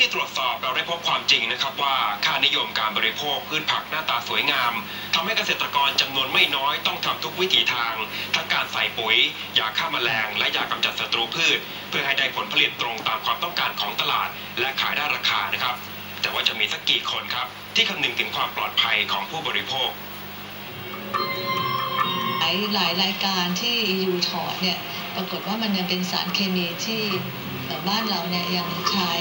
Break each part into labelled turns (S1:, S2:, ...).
S1: ที่ตรวจสอบเราได้พบความจริงนะครับว่าค่านิยมการบริโภคพืชผักหน้าตาสวยงามทำให้เกษตรกรจำนวนไม่น้อยต้องทำทุกวิถีทาง ทั้งการใส่ปุ๋ยยาฆ่าแมลง และยากำจัดศัตรูพืช เพื่อให้ได้ผลผลิตตรงตามความต้องการของตลาด และขายได้ราคานะครับ แต่ว่าจะมีสักกี่คนครับ ที่คำนึงถึงความปลอดภัยของผู้บริโภค
S2: หลายหลายรายการที่ EU ถอดเนี่ยปรากฏว่ามันยังเป็นสารเคมีที่บ้านเราเนี่ยยังใช้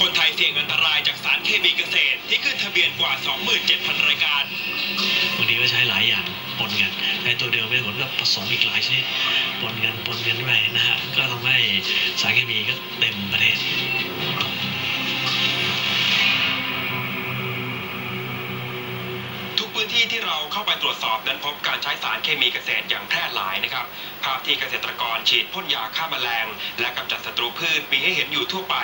S1: คนไทยเสี่ยงอันตรายจากสารเคมีเกษตร ที่ขึ้นทะเบียนกว่า 27,000 รายการ
S3: บางทีก็ใช้หลายอย่างปนกันในตัวเดียวไม่ได้ผลก็ผสมอีกหลายชนิดปนกันปนกันไปนะฮะก็ทำให้สารเคมีก็เต็มประเทศ
S1: ทุกพื้นที่ที่เราเข้าไปตรวจสอบนั้นพบการใช้สารเคมีเกษตรอย่างแพร่หลายนะครับ ภาพที่เกษตรกรฉีดพ่นยาฆ่าแมลง และกำจัดศัตรูพืชมีให้เห็นอยู่ทั่วไป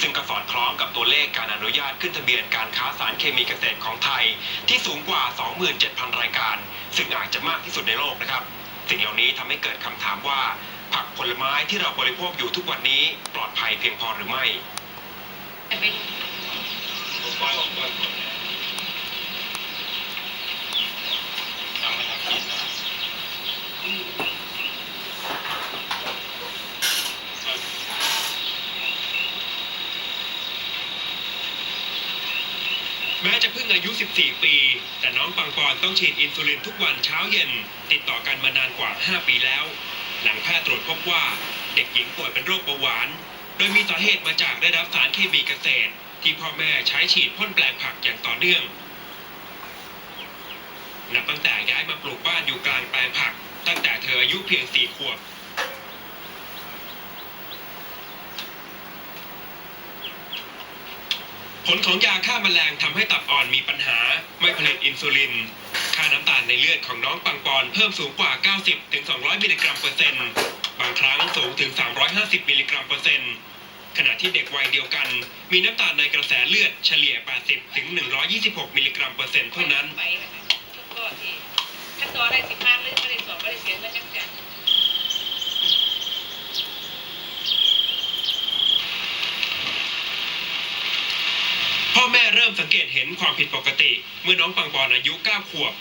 S1: ซึ่งก็สอดคล้องกับตัวเลขการอนุญาตขึ้นทะเบียนการค้าสารเคมีเกษตรของไทย ที่สูงกว่า 27,000 รายการ ซึ่งอาจจะมากที่สุดในโลกนะครับ สิ่งเหล่านี้ทำให้เกิดคำถามว่า ผักผลไม้ที่เราบริโภคอยู่ทุกวันนี้ปลอดภัยเพียงพอหรือไม่ แม้จะเพิ่งอายุ 14 ปี แต่น้องปังปอนต้องฉีดอินซูลินทุกวันเช้าเย็น ติดต่อกันมานานกว่า 5 ปีแล้ว หลังแพทย์ตรวจพบว่าเด็กหญิงป่วยเป็นโรคเบาหวาน โดยมีสาเหตุมาจากได้รับสารเคมีเกษตร ที่พ่อแม่ใช้ฉีดพ่นแปลงผักอย่างต่อเนื่อง นับตั้งแต่ย้ายมาปลูกบ้านอยู่กลางแปลงผัก ตั้งแต่เธออายุเพียง 4 ขวบ ผลของยาฆ่าแมลงทำให้ตับอ่อนมีปัญหา ไม่ผลิตอินซูลิน ค่าน้ำตาลในเลือดของน้องปังปอนเพิ่มสูงกว่า 90-200 มิลลิกรัมเปอร์เซ็นต์บางครั้งสูงถึง 350 มิลลิกรัมเปอร์เซ็นต์ขณะที่เด็กวัยเดียวกัน มีน้ำตาลในกระแสเลือดเฉลี่ย 80 ถึง 126 มิลลิกรัมเปอร์เซ็นต์เท่านั้น
S4: ขั้นตอนได้สิบห้าหรือดสอบไม่ได้เสียเงินจังจัง
S1: พ่อ แม่เริ่มสังเกตเห็นความผิดปกติ เมื่อน้องปังปอนอายุ 9 ขวบ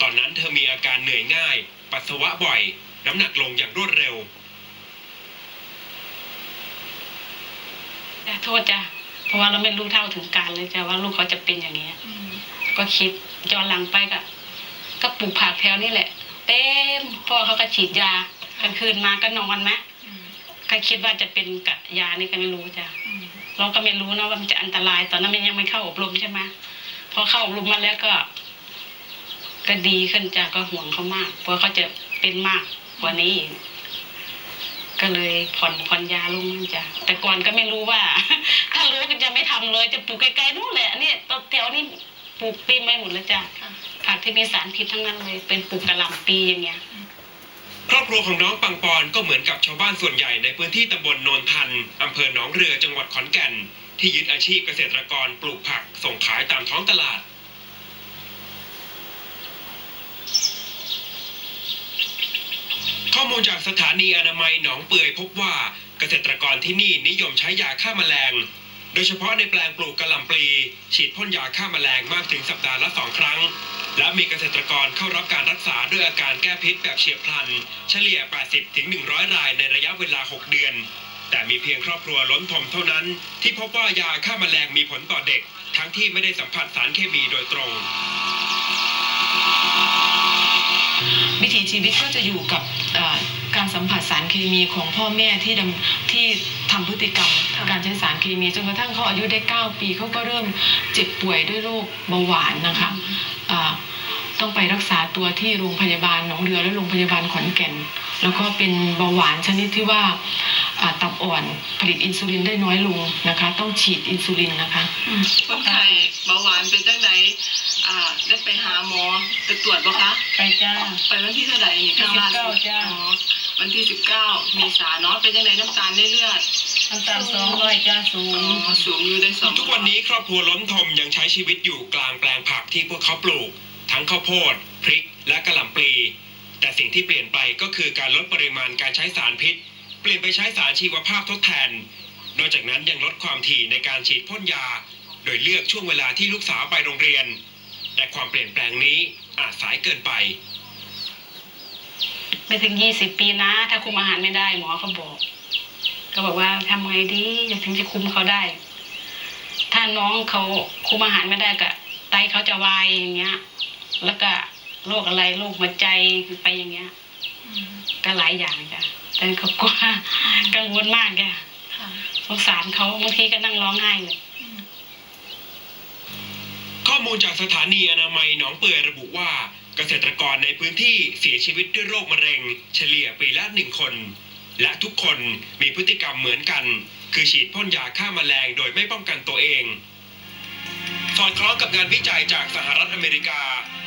S1: ตอนนั้นเธอมีอาการเหนื่อยง่าย ปัสสาวะบ่อย น้ำหนักลงอย่างรวดเร็ว
S4: จ้ะโทษจ้ะ เพราะว่าเราไม่รู้เท่าถึงการเลยจ้ะว่าลูกเขาจะเป็นอย่างนี้ย ก็คิดย้อนหลังไปก็ก็ปลูกผักแถวนี้แหละ เต็มพ่อเขาก็ฉีดยากลางคืนมาก็นอนไหมใครคิดว่าจะเป็นกับยานี่ก็ไม่รู้จ้ะ เราก็ไม่รู้นะว่ามันจะอันตราย ตอนนั้นมันยังไม่เข้าอบรมใช่ไหมพอเข้าอบรมมาแล้วก็ ก็ดีขึ้นจ้ะก็ห่วงเขามากเพราะเขาจะเป็นมากกว่านี้อีกก็เลยผ่อนผ่อนยาลงจ้ะแต่ก่อนก็ไม่รู้ว่า ถ้ารู้ก็จะไม่ทำเลย จะปลูกไกลๆนู่นแหละนี่ต้นแถวนี้ปลูกเต็มไปหมดแล้วจ้ะผักที่มีสารพิษทั้งนั้นเลย เป็นปลูกกระหล่ำปีอย่างเงี้ย
S1: ค รอบครัวของน้องปังปอนก็เหมือนกับชาวบ้านส่วนใหญ่ในพื้นที่ตำบลโนนทันอำเภอหนองเรือจังหวัดขอนแก่น ที่ยึดอาชีพเกษตรกรปลูกผักส่งขายตามท้องตลาด ข้อมูลจากสถานีอนามัยหนองเปื่อยพบว่าเกษตรกรที่นี่นิยมใช้ยาฆ่าแมลง โดยเฉพาะในแปลงปลูกกระหล่ำปลี ฉีดพ่นยาฆ่าแมลงมากถึงสัปดาห์ละสองครั้ง และมีเกษตรกรเข้ารับการรักษาด้วยอาการแก้พิษแบบเฉียบพลัน เฉลี่ย 80ถึง100 รายในระยะเวลา 6 เดือน แต่มีเพียงครอบครัวล้นทมเท่านั้น ที่พบว่ายาฆ่าแมลงมีผลต่อเด็ก ทั้งที่ไม่ได้สัมผัสสารเคมีโดยตรง
S5: วิถีชีวิตก็จะอยู่กับการสัมผัสสารเคมีของพ่อแม่ที่ดำที่ทำพฤติกรรมการใช้สารเคมีจนกระทั่งเขาอายุได้ 9 ปีเขาก็เริ่มเจ็บป่วยด้วยโรคเบาหวานนะคะ ต้องไปรักษาตัวที่โรงพยาบาลหนองเรือและโรงพยาบาลขอนแก่น แล้วก็เป็นเบาหวานชนิดที่ว่าอ่าตับอ่อนผลิตอินซูลินได้น้อยลงนะคะ ต้องฉีดอินซูลินนะคะ
S6: คนไข้เบาหวานเป็นจังไดอ่าได้ไปหาหมอไปตรวจบ่คะ
S4: ไปจ้า
S6: ไปวันที่เท่าไหร่นี่ครั้งล่าสุด
S4: 19จ้ะ
S6: อ๋อวันที่สิบเก้าเมษาเนาะเป็นจังไดน้ำตาลในเลือด
S4: น้ำตาลสองร้อยจ้าสู
S6: อ๋
S4: ง
S6: อสูงอยู่ได้สอง
S1: ทุกวันนี้ครอบครัวล้นทมยังใช้ชีวิตอยู่กลางแปลงผักที่พวกเขาปลูก ทั้งข้าวโพด พริก และกระหล่ำปลี แต่สิ่งที่เปลี่ยนไปก็คือการลดปริมาณการใช้สารพิษ เปลี่ยนไปใช้สารชีวภาพทดแทน นอกจากนั้นยังลดความถี่ในการฉีดพ่นยา โดยเลือกช่วงเวลาที่ลูกสาวไปโรงเรียน แต่ความเปลี่ยนแปลงนี้อาจสายเกินไป
S4: ไม่ถึงยี่สิบปีนะ ถ้าคุมอาหารไม่ได้หมอเขาบอก ก็บอกว่าทำไงดีจะถึงจะคุมเขาได้ ถ้าน้องเขาคุมอาหารไม่ได้ก็ไตเขาจะวายอย่างเงี้ย แล้วก็โรคอะไรโรคหัวใจไปอย่างเงี้ยก็หลายอย่างจ้ะแต่เขากลัวกังวลมากจ้ะ
S2: ค่ะ
S4: สงสารเขาบางทีก็นั่งร้องไห้เลย
S1: ข้อมูลจากสถานีอนามัยหนองเปื่อยระบุว่า เกษตรกรในพื้นที่เสียชีวิตด้วยโรคมะเร็ง เฉลี่ยปีละหนึ่งคน และทุกคนมีพฤติกรรมเหมือนกัน คือฉีดพ่นยาฆ่าแมลงโดยไม่ป้องกันตัวเองสอดคล้องกับงานวิจัยจากสหรัฐอเมริกา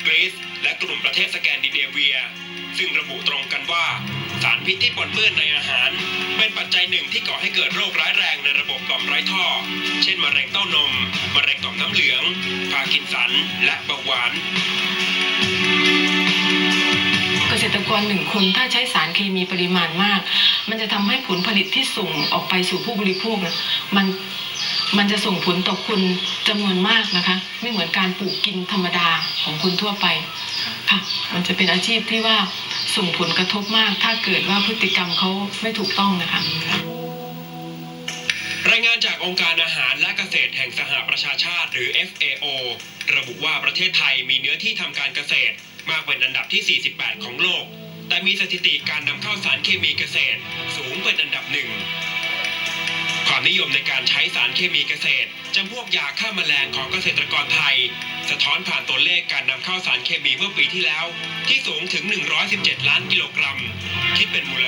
S1: กรีซและกลุ่มประเทศสแกนดิเนเวีย ซึ่งระบุตรงกันว่า สารพิษที่ปนเปื้อนในอาหาร เป็นปัจจัยหนึ่งที่ก่อให้เกิดโรคร้ายแรงในระบบต่อมไร้ท่อ เช่นมะเร็งเต้านมมะเร็งต่อมน้ำเหลืองพาร์กินสัน และเบาหวาน
S5: เกษตรกรหนึ่งคนถ้าใช้สารเคมีปริมาณมาก มันจะทำให้ผลผลิตที่ส่งออกไปสู่ผู้บริโภคมัน มันจะส่งผลต่อคนจำนวนมากนะคะ ไม่เหมือนการปลูกกินธรรมดาของคนทั่วไปค่ะ มันจะเป็นอาชีพที่ว่าส่งผลกระทบมาก ถ้าเกิดว่าพฤติกรรมเขาไม่ถูกต้องนะคะ
S1: รายงานจากองค์การอาหารและเกษตรแห่งสหประชาชาติหรือ FAO ระบุว่าประเทศไทยมีเนื้อที่ทำการเกษตร มากเป็นอันดับที่ 48 ของโลก แต่มีสถิติการนำเข้าสารเคมีเกษตร สูงเป็นอันดับหนึ่ง นิยมในการใช้สารเคมีเกษตรจำพวกยาฆ่าแมลงของเกษตรกรไทย สะท้อนผ่านตัวเลขการนำเข้าสารเคมีเมื่อปีที่แล้ว ที่สูงถึง 117 ล้านกิโลกรัม คิดเป็นมูล